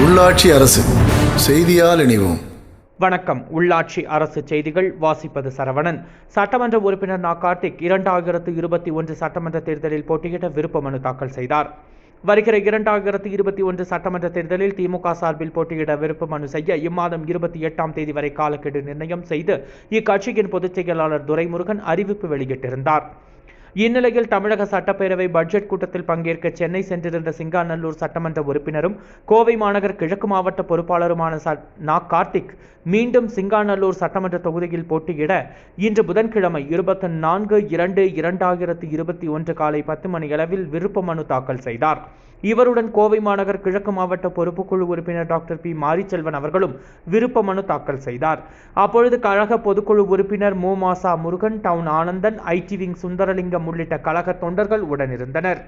உள்ளாட்சி அரசு செய்தியால் இணைவோம். வணக்கம். உள்ளாட்சி அரசு செய்திகள் வாசிப்பது சரவணன். சட்டமன்ற உறுப்பினர் நா. கார்த்திக் இரண்டாயிரத்து இருபத்தி ஒன்று சட்டமன்ற தேர்தலில் போட்டியிட விருப்ப மனு தாக்கல் செய்தார். வருகிற இரண்டாயிரத்து இருபத்தி ஒன்று சட்டமன்ற தேர்தலில் திமுக சார்பில் போட்டியிட விருப்ப மனு செய்ய இம்மாதம் இருபத்தி எட்டாம் தேதி வரை காலக்கெடு நிர்ணயம் செய்து இக்கட்சியின் பொதுச் செயலாளர் துரைமுருகன் அறிவிப்பு வெளியிட்டிருந்தார். இந்நிலையில் தமிழக சட்டப்பேரவை பட்ஜெட் கூட்டத்தில் பங்கேற்க சென்னை சென்றிருந்த சிங்காநல்லூர் சட்டமன்ற உறுப்பினரும் கோவை மாநகர் கிழக்கு மாவட்ட பொறுப்பாளருமான நா கார்த்திக் மீண்டும் சிங்காநல்லூர் சட்டமன்ற தொகுதியில் போட்டியிட இன்று புதன்கிழமை இருபத்தி நான்கு இரண்டு இரண்டாயிரத்தி இருபத்தி ஒன்று காலை பத்து மணியளவில் விருப்ப மனு தாக்கல் செய்தார். இவருடன் கோவை மாநகர் கிழக்கு மாவட்ட பொறுப்புக்குழு உறுப்பினர் டாக்டர் பி. மாரிச்செல்வன் அவர்களும் விருப்ப மனு தாக்கல் செய்தார். அப்பொழுது கழக பொதுக்குழு உறுப்பினர் மு. Masa Murugan town Anandan IT wing. Sundaralingam உள்ளிட்ட கழக தொண்டர்கள் உடனிருந்தனர்.